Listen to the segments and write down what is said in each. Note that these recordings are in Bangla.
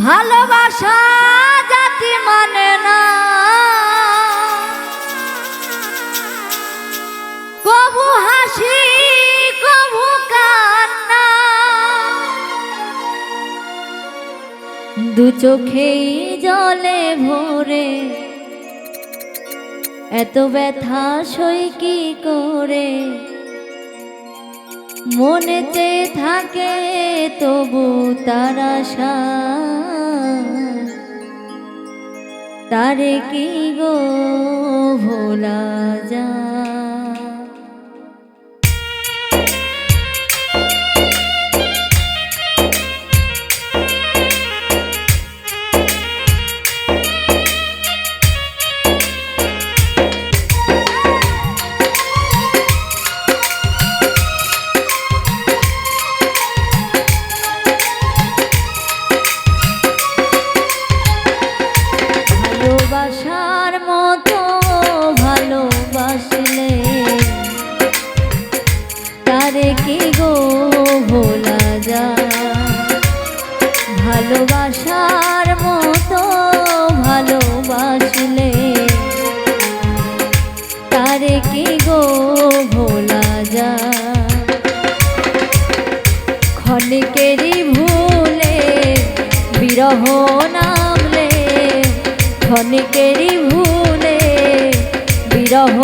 ভালোবাসা জাতি মানে না। কবু হাসি, কবু কান্না। দু চোখেই জলে ভরে এত ব্যথা সই কি করে? মনেতে থাকে তবু তার আশা। তারে কি গো ভোলা? ভোলা যা ক্ষণিকেরই ভুলে বিরহ নামলে ক্ষণিকেরই ভুলে বিরহ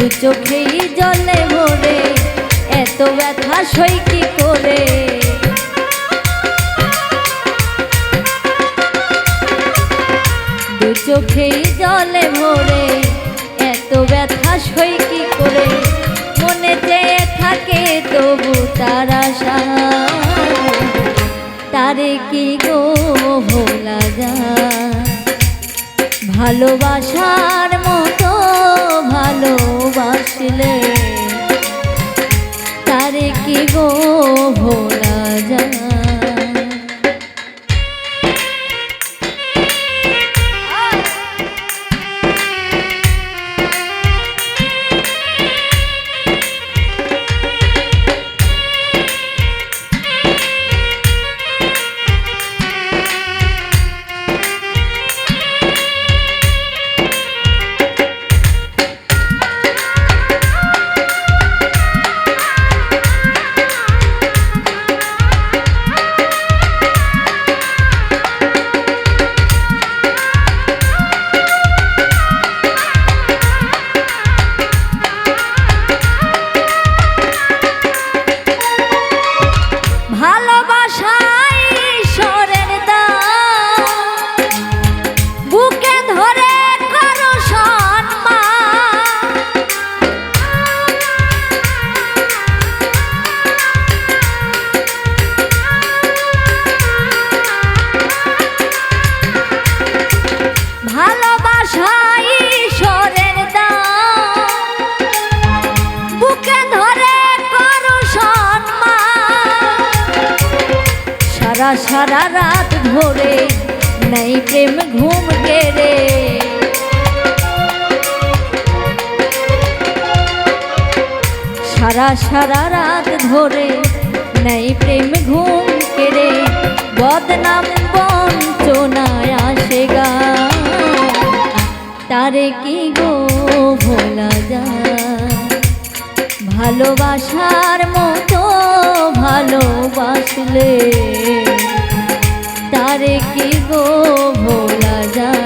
দু চোখেই জলে ভরে, এত ব্যথা সই কি করে? দু চোখেই জলে ভরে, এত ব্যথা সই কি করে? মনে চেয়ে থাকে তবু তার আশা। তারে কি গো ভোলা যায়? ভালোবাসার ভালোবাসলে তারে কি গো সারা রাত ধরে নেই প্রেম ঘুম কেড়ে। সারা সারা রাত ধরে নেই প্রেম ঘুম কেড়ে। বদনাম বঞ্চনায় আসে গা। তারে কি গো ভোলা যায়? ভালোবাসার মতো ভালোবাসলে। তারে কি গো ভোলা যায়?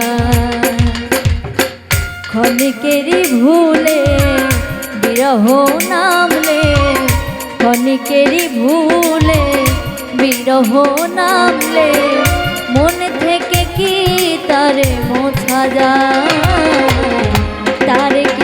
ভুলে, বিরহ নামলে। ক্ষণিকেরই ভুলে, বিরহ নামলে। মন থেকে কি তারে মোছা যায়? তারে কি